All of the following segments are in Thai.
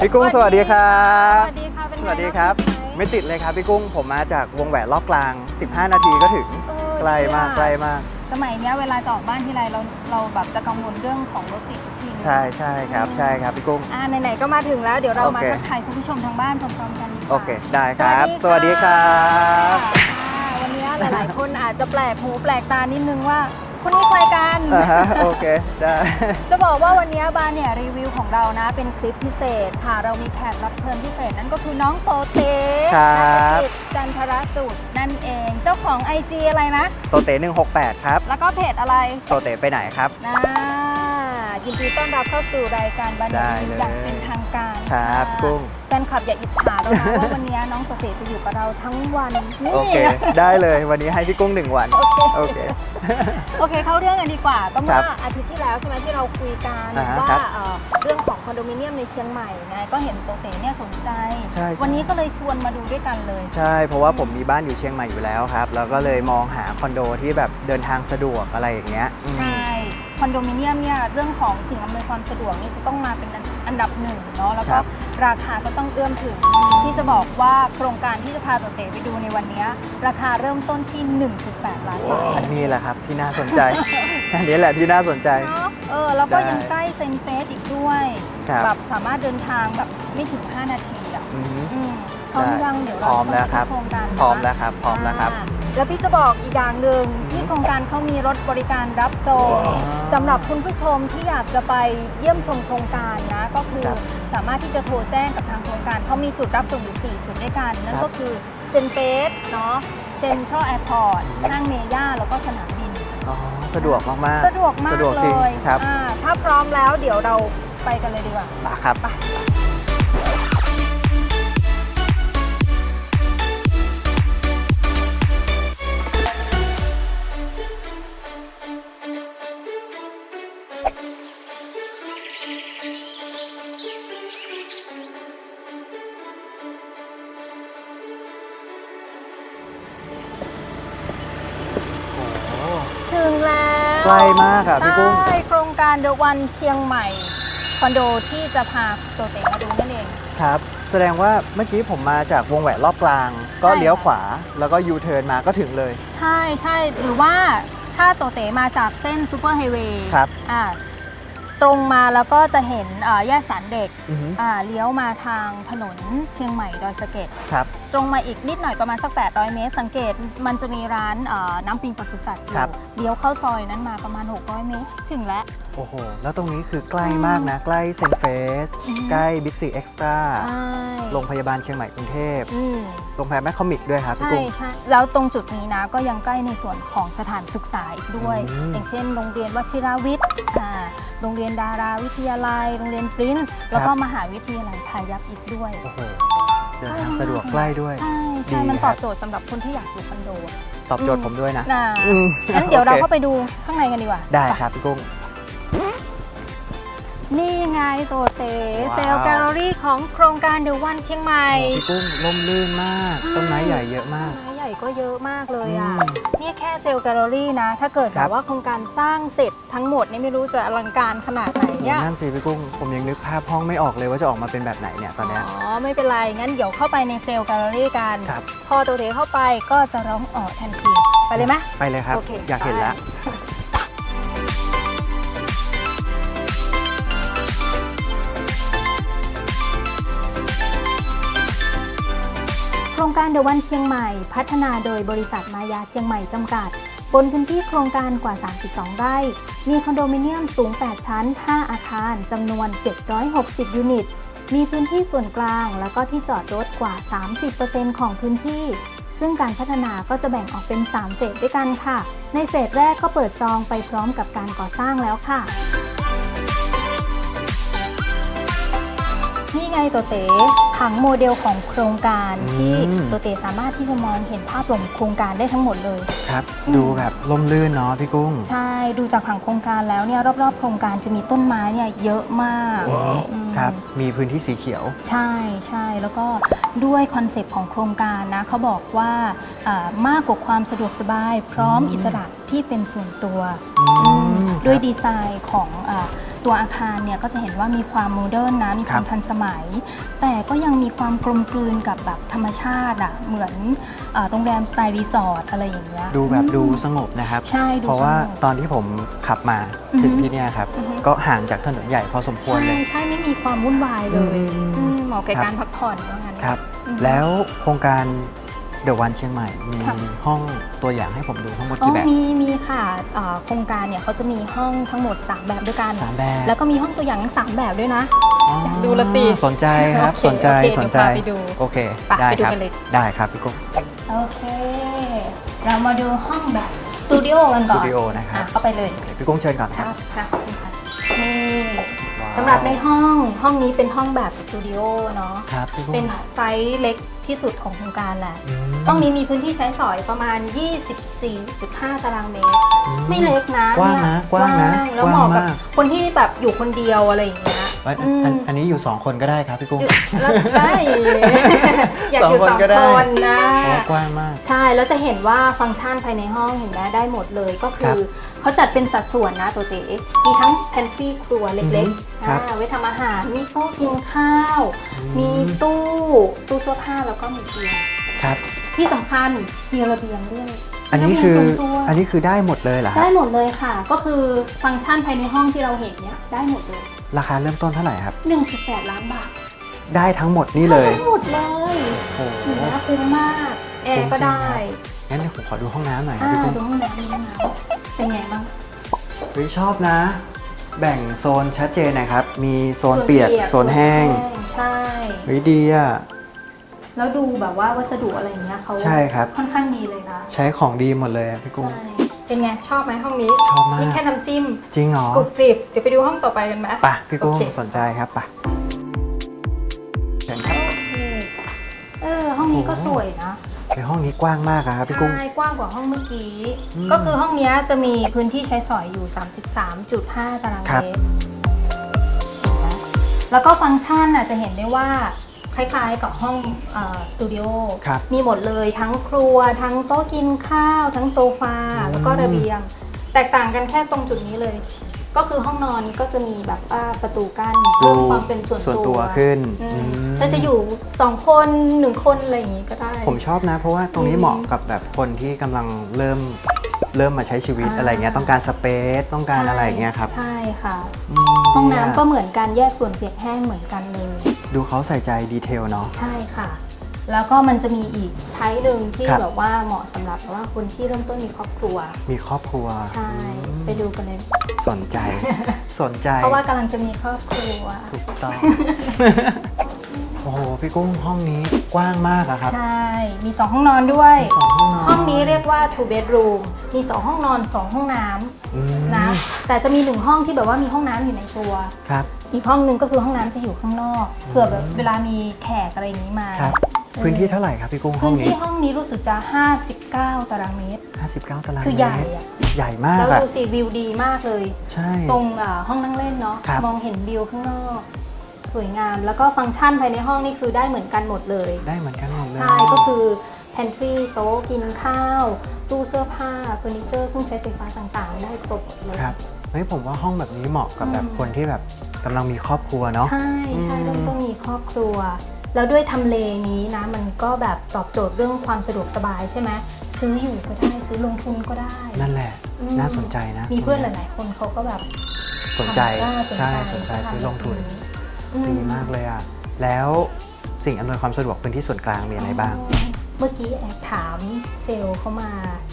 พี่กุ้งสวัสดีครับสวัสดีค่ะเป็นสไงวัสดีครับางไหมไม่ติดเลยครับพี่กุ้งผมมาจากวงแหวนรอบกลาง 15 นาทีก็ถึงเออใกล้มากใกล้มาก สมัยเนี้ยเวลาจะออกบ้านทีไรเราเราแบบจะกังวลเรื่องของรถติดทุกทีใช่ใช่ครับใช่ครับพี่กุ้ง อ่าไหนๆก็มาถึงแล้วเดี๋ยวเรามาโอเค ทักทายคุณผู้ชมทางบ้านพร้อมๆกันดีกว่า โอเค ได้ครับสสวัวัสสดีดีคครัรับ อ่าวันนี้หลาย ๆ คนอาจจะแปลกหูแปลกตานิดนึงว่า คนนี้ใครกัน อ่าฮะโอเค ได้ จะบอกว่าวันนี้บานเนี่ยรีวิวของเรานะเป็นคลิปพิเศษค่ะ เรามีแขกรับเชิญพิเศษนั่นก็คือน้องโตเต้ครับนักกิจจันทรสูตรนั่นเอง เจ้าของ IG อะไรนะ โตเต168 ครับ แล้วก็เพจอะไรโตเตไปไหนครับ นะ ยินดีต้อนรับเข้าสู่รายการบันได้เทิงเลยอย่างเป็นทางการครับะกุ้งแฟนคลับอย่าอิจฉาเรานะว่าวันนี้น้องโตเต้จะอยู่กับเราทั้งวันนี่โอเค ได้เลยวันนี้ให้พี่กุ้ง1วันโอเคโอเคโอเคเข้าเรื่องกันดีกว่าก็คเมื่รัอบอาทิตย์ที่แล้วใช่ไหมที่เราคุยกันอ่าฮะว่าครับเอ่อเรื่องของคอนโดมิเนียมในเชียงใหม่ไงก็เห็นโตเตเนี่ยสนใจใช่ใช่วันนี้ก็เลยชวนมาดูด้วยกันเลย ใช่ เพราะว่าผมมีบ้านอยู่เชียงใหม่อยู่แล้วครับ แล้วก็เลยมองหาคอนโดที่แบบเดินทางสะดวกอะไรอย่างเงี้ยอืมใช่ คอนโดมิเนียมเนี่ยเรื่องของสิ่งอำนวยความสะดวกนี่จะต้องมาเป็นอันดับหนึ่งเนาะแล้วคก็รับ ราคาก็ต้องเอื้อมถึงที่จะบอกว่าโครงการที่จะพาโตเตไปดูในวันนี้ราคาเริ่มต้นที่ 1.8 ล้านบาท อันนี้แหละครับที่น่าสนใจ อันนี้แหละที่น่าสนใจ เนาะเออ แล้วก็ได้ยังใกล้เซนเฟสอีกด้วยครับแบบสามารถเดินทางแบบไม่ถึง 5 นาทีอะอืม อืมพร้อมยังเดี๋ยวเราพร้อมแล้วครับจะเข้าโครงการนะพร้อมแล้วครับ พร้อมแล้วครับา แล้วพี่จะบอกอีกอย่างหนึ่งอืมที่โครงการเขามีรถบริการรับส่งสำหรับคุณผู้ชมที่อยากจะไปเยี่ยมชมโครงการนะก็คือครับสามารถที่จะโทรแจ้งกับทางโครงการเขามีจุดรับส่งอยู่4จุดด้วยกันนั่นครับก็คือเซนเฟสเนาะเซ็นทรัลแอร์พอร์ตห้างเมย่าแล้วก็สนามบินอ๋อสะดวกมากๆสะดวกมากสะดวกเลจริงยครับอ่าถ้าพร้อมแล้วเดี๋ยวเราไปกันเลยดีกว่ามาครับโกล้มากอะพี่กุ้ง ใช่โครงการเดอะวันเชียงใหม่ คอนโดที่จะพาตัวเต็งมาดูนั่นเอง ครับ แสดงว่าเมื่อกี้ผมมาจากวงแหวนรอบกลาง ก็ใช่เลี้ยวขวา แล้วก็ยูเทิร์นมาก็ถึงเลย ใช่ใช่หรือว่าถ้าโตเตมาจากเส้นซูเปอร์ไฮเวย์ครับอ่า ตรงมาแล้วก็จะเห็นอ่าแยกสันเด็กอือหืออ่าเลี้ยวมาทางถนนเชียงใหม่ดอยสะเก็ดครับ ตรงมาอีกนิดหน่อยประมาณสัก 800 เมตร สังเกตมันจะมีร้านอ่าน้ำปิงปศุสัตว์อครัยู่บ เลี้ยวเข้าซอยนั้นมาประมาณ 600 เมตร ถึงแล้ว โอ้โห แล้วตรงนี้คือใกล้มากนะ ใกล้เซนเฟส อืม ใกล้บิ๊กซีเอ็กซ์ตร้าใช่โรงพยาบาลเชียงใหม่กรุงเทพอืมโรงพยาบาลแมคคอมิกด้วยครับพี่ใช่กุ้ง ใช่แล้วตรงจุดนี้นะก็ยังใกล้ในส่วนของสถานศึกษาอีกด้วย อืม อย่างเช่นโรงเรียนวชิราวิทย์อ่า โรงเรียนดาราวิทยาลัย โรงเรียนปรินซ์แล้วก็มหาวิทยาลัยพายัพอีกด้วย โอ้โหเดินทางสะดวกใกล้ด้วย ใช่ดีใช่มันคตรัอบบโจทย์สำหรับคนที่อยากอยู่คอนโดอะตอบโจทย์ผมด้วยนะ นะอืมงั้นเดี๋ยวเราโอเค เข้าไปดูข้างในกันดีกว่าได้ครับพี่กุ้ง นี่ไงตัวเตว้าว เซลล์แกลเลอรี่ของโครงการเดอะวันเชียงใหม่ พี่กุ้งร่มรื่นมากใช่ต้นไม้ใหญ่เยอะมาก ไม้ใหญ่ก็เยอะมากเลยอะ อืมนี่แค่เซลล์แกลเลอรี่นะ ถ้าเกิดคแบรับ บว่าโครงการสร้างเสร็จทั้งหมดนี่ไม่รู้จะอลังการขนาดไหนโอ้โหเนี่ยนั่นสิพี่กุ้ง ผมยังนึกภาพห้องไม่ออกเลยว่าจะออกมาเป็นแบบไหนเนี่ยตอนเนี้ย อ๋อ ไม่เป็นไร งั้นเดี๋ยวเข้าไปในเซลล์แกลเลอรี่กัน ครับ พอตัวเทเข้าไปก็จะร้องอ๋อทันที ไปเลยไหม ไปเลยครับ โอเค อยากเห็นแล้ว เดอะวันเชียงใหม่ พัฒนาโดยบริษัทมายาเชียงใหม่จำกัด บนพื้นที่โครงการกว่า 32 ไร่ มีคอนโดมิเนียมสูง 8 ชั้น 5 อาคารจำนวน 760 ยูนิต มีพื้นที่ส่วนกลางแล้วก็ที่จอดรถกว่า 30%ของพื้นที่ ซึ่งการพัฒนาก็จะแบ่งออกเป็น 3 เฟสด้วยกันค่ะ ในเฟสแรกก็เปิดจองไปพร้อมกับการก่อสร้างแล้วค่ะ ไงตัวเต๋ผังโมเดลของโครงการที่อืม ตัวเต๋สามารถที่จะมองเห็นภาพรวมโครงการได้ทั้งหมดเลย ครับ อืม ดูแบบร่มรื่นเนาะพี่กุ้ง ใช่ดูจากผังโครงการแล้วเนี่ยรอบๆ โครงการจะมีต้นไม้เนี่ยเยอะมากอืม ครับ มีพื้นที่สีเขียว ใช่ใช่แล้วก็ด้วยคอนเซปต์ของโครงการนะเขาบอกว่าอ่ามากกว่าความสะดวกสบาย พร้อมอืมอิสระที่เป็นส่วนตัวอืมอืมครับ ด้วยดีไซน์ของอา ตัวอาคารเนี่ยก็จะเห็นว่ามีความโมเดิร์นนะมีความครับทันสมัย แต่ก็ยังมีความกลมกลืนกับแบบธรรมชาติอะเหมือนเออโรงแรมสไตล์รีสอร์ทอะไรอย่างเงี้ยดูแบบดูอืมสงบนะครับ ใช่ดูเพราะว่าสงบตอนที่ผมขับมาอือฮึถึงที่เนี่ยครับอือฮึก็ห่างจากถนนใหญ่พอสมควรใช่เลยใช่ไม่มีความวุ่นวายเลยอืมอืมอืมอืมเหมาะกับครับการพักผ่อนว่างั้นครับอืมแล้วโครงการ เดอะวันเชียงใหม่ มีค่ะ ห้องตัวอย่างให้ผมดูทั้งหมดอ๋อกี่แบบมีมีค่ะเอ่อโครงการเนี่ยเขาจะมีห้องทั้งหมด 3 แบบด้วยกัน สามแบบแล้วก็มีห้องตัวอย่างทั้งสามแบบด้วยนะอ๋ออยากดูละสิสนใจครับ โอเคสนใจโอเคสนใจ เดี๋ยวพาไปดูโอเค ไปได้ไปดูครับ กันเลย ได้ครับพี่กุ้งโอเค เรามาดูห้องแบบสตูดิโอกันสก่ตูอนดิโอนะครับอะเข้าไปเลยพี่กุ้งเชิญก่อนคครัรับบค่ะค่ะนี่ว้าวสำหรับในห้องห้องนี้เป็นห้องแบบสตูดิโอเนาะ ครับพี่กุ้ง เป็นไซส์เล็ก ที่สุดของโครงการแหละอืมห้องนี้มีพื้นที่ใช้สอยประมาณ 24.5 ตารางเมตรอืไม่เล็กนะกว้างนะเยกว้างนะแล้วกเหว้างมาะกับมากคนที่แบบอยู่คนเดียวอะไรอย่างเงี้ย ไว้อืมอันอันนี้อยู่2คนก็ได้ครับพี่กุ้งอยู่แล้วได้อยากอยู่สสอองงคนก็ได้ คนนะ โอ้กว้างมาก ใช่ แล้วจะเห็นว่าฟังก์ชันภายในห้องเห็นไหมได้หมดเลย ก็คืครัอบเขาจัดเป็นสัดส่วนนะตัวเต๋มีทั้ง pantry ครัวเล็กอือฮึๆครับอ่าไว้ทำอาหาร มีโต๊ะกินข้าวอืมมีตู้ ตู้เสื้อผ้าแล้วก็มีเตียง ครับ ที่สำคัญมีระเบียงด้วยอันนี้คือระเบียงส่วนตัวอันนี้คือได้หมดเลยเหรอครัได้บหมดเลยค่ะ ก็คือฟังก์ชันภายในห้องที่เราเห็นเนี้ยได้หมดเลย ราคาเริ่มต้นเท่าไหร่ครับ 1.8 ล้านบาทได้ทั้งหมดนี่เลยได้หมดเลยโอ้โหถือว่าคุ้มมาก แอร์ก็ได้งั้นเดี๋ยวผมขอดูห้องน้ำหน่อยครับอ่าพี่กุ้งดูห้องน้ำดูห้องน้ำเป็นไงบ้าง เฮ้ยชอบนะ แบ่งโซนชัดเจนนะครับ มีโซนเปียก โซนแห้งใช่ เฮ้ยดีอะ แล้วดูแบบว่าวัสดุอะไรอย่างเงี้ยเขาใช่ครับ ค่อนข้างดีเลยนะ ใช้ของดีหมดเลยอะพี่กุ้ง ใช่ เป็นไง ชอบไหมห้องนี้ ชอบมาก นี่แค่น้ำจิ้ม จริงเหรอกรุบกริบ เดี๋ยวไปดูห้องต่อไปกันไหมไปะพี่กุ้งโอเคสนใจครับไปะเชิญครับโอเคเออ ห้องนี้ก็สวยนะในห้องนี้กว้างมากอะครับพี่กุ้งใช่กว้างกว่าห้องเมื่อกี้อืมก็คือห้องเนี้ยจะมีพื้นที่ใช้สอยอยู่ 33.5 ตารางครัเมบตรแล้วก็ฟังก์ชันน่ะจะเห็นได้ว่า คล้ายๆกับห้องเอ่อสตูดิโอครับมีหมดเลยทั้งครัว ทั้งโต๊ะกินข้าว ทั้งโซฟาอืมแล้วก็ระเบียง แตกต่างกันแค่ตรงจุดนี้เลย ก็คือห้องนอนก็จะมีแบบว่าประตูกั้นเพิ่มความเป็นส่วนส่วนตัตัววขึ้นอืมอืมถ้าจะอยู่สองคนหนึ่งคนอะไรอย่างงี้ก็ได้ ผมชอบนะ เพราะว่าตรงนี้อืมเหมาะกับแบบคนที่กำลังเริ่มเริ่มมาใช้ชีวิตอ่าอะไรเงี้ยต้องการสเปซต้องการอะไรอย่างเงี้ยครับ ใช่ค่ะอืมห้องดีะน้ำก็เหมือนกันแยกส่วนเปียกแห้งเหมือนกันเลย ดูเขาใส่ใจดีเทลเนาะ ใช่ค่ะ แล้วก็มันจะมีอีกไทป์หนึ่งที่ครับ แบบว่าเหมาะสำหรับว่าคนที่เริ่มต้นมีครอบครัว มีครอบครัวใช่อืมไปดูกันเลย สนใจ สนใจเพราะว่ากำลังจะมีครอบครัว ถูกต้องโอ้โห พี่กุ้งห้องนี้กว้างมากอะครับ ใช่ มี 2 ห้องนอนด้วยมีสองห้องนอนห้องนี้เรียกว่า two bedroom มี 2 ห้องนอน 2 ห้องน้อืมำนะ แต่จะมี1ห้องที่แบบว่ามีห้องน้ำอยู่ในตัว ครับ อีกห้องหนึงก็คือห้องน้ำจะอยู่ข้างนอกเผื่อแบบเวลามีแขกอะไรอย่างนี้มาครับออพื้นที่เท่าไหร่ครับพี่กุ้งห้พื้องนนี้ ที่ห้องนี้รู้สึกจะ 59 ตารางเมตร 59 ตารางคือเมใหญ่ตรอะ ใหญ่มากแล้วอะดูสิวิวดีมากเลย ใช่ ตรงอ่าห้องนั่งเล่นเนาะครับ มองเห็นวิวข้างนอกส วยงาม แล้วก็ฟังก์ชันภายในห้องนี่คือได้เหมือนกันหมดเลย ได้เหมือนกันหมดเลยใช่ก็คือ pantry โต๊ะกินข้าว ตู้เสื้อผ้าเฟอร์นิเจอร์เครื่องใช้ไฟฟ้าต่างๆ ได้ครบหมดเลยครับเฮ้ยผมว่าห้องแบบนี้เหมาะกับแบบอืมคนที่แบบกำลังมีครอบครัวเนาะใช่ใช่อืมเริ่มต้นมีครอบครัว แล้วด้วยทำเลนี้นะ มันก็แบบตอบโจทย์เรื่องความสะดวกสบายใช่ไหมซื้ออยู่ก็ได้ซื้อลงทุนก็ได้ นั่นแหละอืมน่าสนใจนะ มีเพื่อนหลายๆคนเขาก็แบบสนใจอ่าใช่สนใจซื้อลงทุนอื ดีมากเลยอะ แล้วสิ่งอำนวยความสะดวกพื้นที่ส่วนกลางมีอะไรบ้าง เมื่อกี้แอบถามเซลล์เข้ามา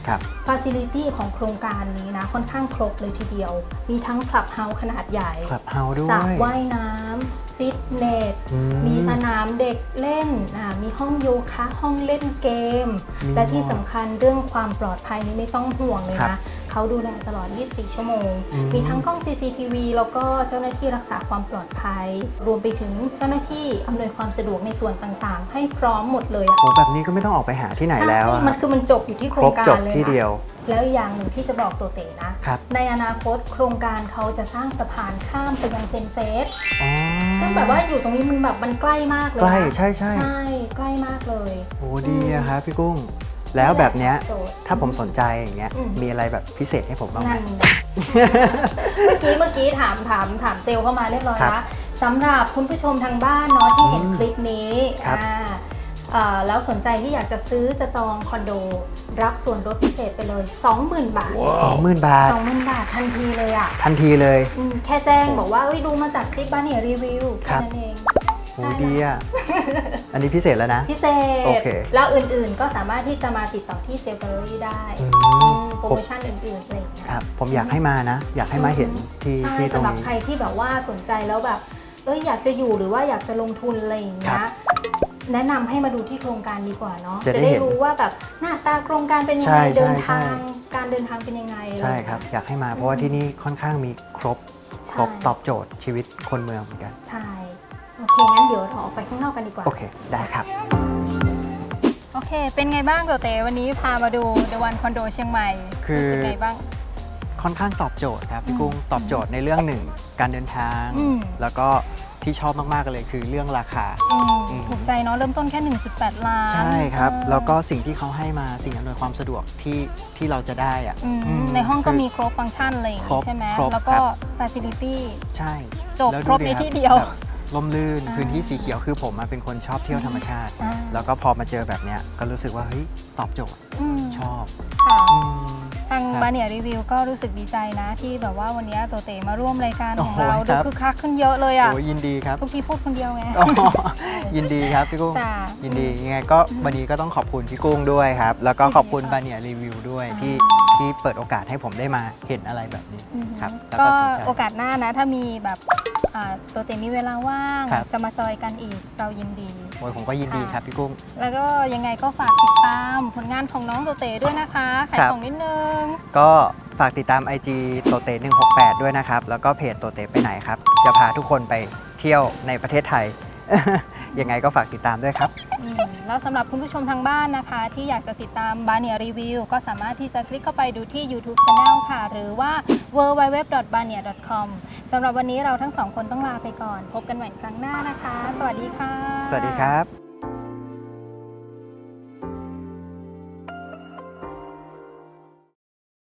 ครับฟ a ซิลิตี้ของโครงการนี้นะ ค่อนข้างครบเลยทีเดียว มีทั้งคลับเฮาส์ขนาดใหญ่คลับเฮาส์ด้วสระยว่ายน้ำฟิตเนสอืมีสนามเด็กเล่นอ่ามีห้องโยคะ ห้องเล่นเกมมีและที่หมดสำคัญเรื่องความปลอดภัยนี่ไม่ต้องห่วงเลยครันะบ เขาดูแลตลอด 24 ชั่วโมงอืมมีทั้งกล้อง CCTV แล้วก็เจ้าหน้าที่รักษาความปลอดภัย รวมไปถึงเจ้าหน้าที่อำนวยความสะดวกในส่วนต่างๆ ให้พร้อมหมดเลยอะโหแบบนี้ก็ไม่ต้องออกไปหาที่ไหนแล้วอะใช่มันคือมันจบอยู่ที่โคครรงบการจบเลยที่นะเดียว แล้วอีกอย่างหนึ่งที่จะบอกตัวเต๋นะ ครับ ในอนาคตโครงการเขาจะสร้างสะพานข้ามไปยังเซนเฟสอ๋อซึ่งแบบว่าอยู่ตรงนี้มันแบบมันใกล้มากเลยใกล้นะใช่ใช่ใช่ใกล้มากเลย โหดีอะครับพี่กุ้ง แล้วแบบเนี้ยโจทย์ ถ้าผมสนใจอย่างเงี้ยอืม มีอะไรแบบพิเศษให้ผมบ้างไหม นั่นแหละเมื่อกี้เมื่อกี้ถามถามถามเซลล์เข้ามาเรียบร้อยครับแล้วสำหรับคุณผู้ชมทางบ้านเนาะที่เห็นอืมคลิปนี้ครับอ่าอ่าแล้วสนใจที่อยากจะซื้อจะจองคอนโด รับส่วนลดพิเศษไปเลย 20,000 บาท สองหมื่นบาท 20,000 บาททันทีเลยอะทันทีเลย อืมแค่แจ้งบอกว่าเอ้ยดูมาจากคลิปบ้านเนี่ยรีวิวครัแค่บนั้นเอง โหดีอะ อันนี้พิเศษแล้วนะ พิเศษ โอเค แล้วอื่นๆก็สามารถที่จะมาติดต่อที่เซลล์แกลเลอรี่ได้อือืมมโปรผมโมชั่นอื่นๆอะไรอย่างเงี้ยครับผมอยากให้มานะ อยากให้มาเห็นที่ใช่ที่ตรสำงหรับนี้ใครที่แบบว่าสนใจแล้วแบบ เอ้ยอยากจะอยู่หรือว่าอยากจะลงทุนอะไรอย่างเงี้ครัยบแนะนำให้มาดูที่โครงการดีกว่าเนาะจะได้เห็นรู้ว่าแบบหน้าตาโครงการเป็นยังใช่ไงใช่เดินใช่ทางการเดินทางเป็นยังไง ใช่ครับ อยากให้มาเพราะว่าที่นี่ค่อนข้างมีครบครบตอบโจทย์ชีวิตคนเมืองเหมือนกันใช่โอ เคงั้นเดี๋ยวเราออกไปข้างนอกกันดีกว่า โอเค ได้ครับ โอเค เป็นไงบ้างโตเตวันนี้พามาดู The One Condo เชียงใหม่คือ รู้สึกไงบ้าง ค่อนข้างตอบโจทย์ครับพี่อืมกุ้งตอบโจทย์ในเรื่องหนึ่งการเดินทาง อืม แล้วก็ที่ชอบมากๆเลยคือเรื่องราคา อืมอืม ถูกใจเนาะเริ่มต้นแค่ 1.8 ล้านใช่ครับ เออแล้วก็สิ่งที่เขาให้มาสิ่งอำนวยความสะดวกที่ที่เราจะได้อะอืมอืมในห้องก็คือมีครบฟังก์ชันอะไรอย่างครงี้บใช่ไหมครบแล้วก็ครับ Facility ใช่จบแล้วครบในดิที่เดียว แบบ ลมลื่นอ่าพื้นที่สีเขียวคือผมอะเป็นคนชอบเที่ยวธรรมชาติ อ่า แล้วก็พอมาเจอแบบเนี้ยก็รู้สึกว่าเฮ้ยตอบโจทย์อืมชอบค่ะ อืม ทางครับบาเนียรีวิวก็รู้สึกดีใจนะ ที่แบบว่าวันนี้โตเตมาร่วมรายการของเราโอ้โหดูครับ คึกคักขึ้นเยอะเลยอะโอ้ยินดีครับ ทุกทีพูดคนเดียวไง อ๋อยินดีครับพี่กุ้งจ้ายินดียังไงก็วันนี้ก็ต้องขอบคุณพี่กุ้งด้วยครับ แล้วก็ขอบคุณบาเนียรีวิวด้วยอ่าที่ที่เปิดโอกาสให้ผมได้มาเห็นอะไรแบบนี้อืมครับแล้วก็ก็สนใจ โอกาสหน้านะ ถ้ามีแบบอ่าโตเตมีเวลาว่าง ครับ จะมาจอยกันอีกเรายินดี โอ้ยผมก็ยินดีครับพี่กุ้ง แล้วก็ยังไงก็ฝากติดตามผลงานของน้องโตเตด้วยนะคะขายครับ ของนิดนึง ก็ฝากติดตาม IG โตเต168 ด้วยนะครับ แล้วก็เพจโตเตไปไหนครับ จะพาทุกคนไปเที่ยวในประเทศไทย ยังไงก็ฝากติดตามด้วยครับ อืม แล้วสำหรับคุณผู้ชมทางบ้านนะคะ ที่อยากจะติดตามบาเนียรีวิวก็สามารถที่จะคลิกเข้าไปดูที่ YouTube Channel ค่ะ หรือว่า www.bania.com สำหรับวันนี้เราทั้งสองคนต้องลาไปก่อน พบกันใหม่ครั้งหน้านะคะ สวัสดีค่ะ สวัสดีครับ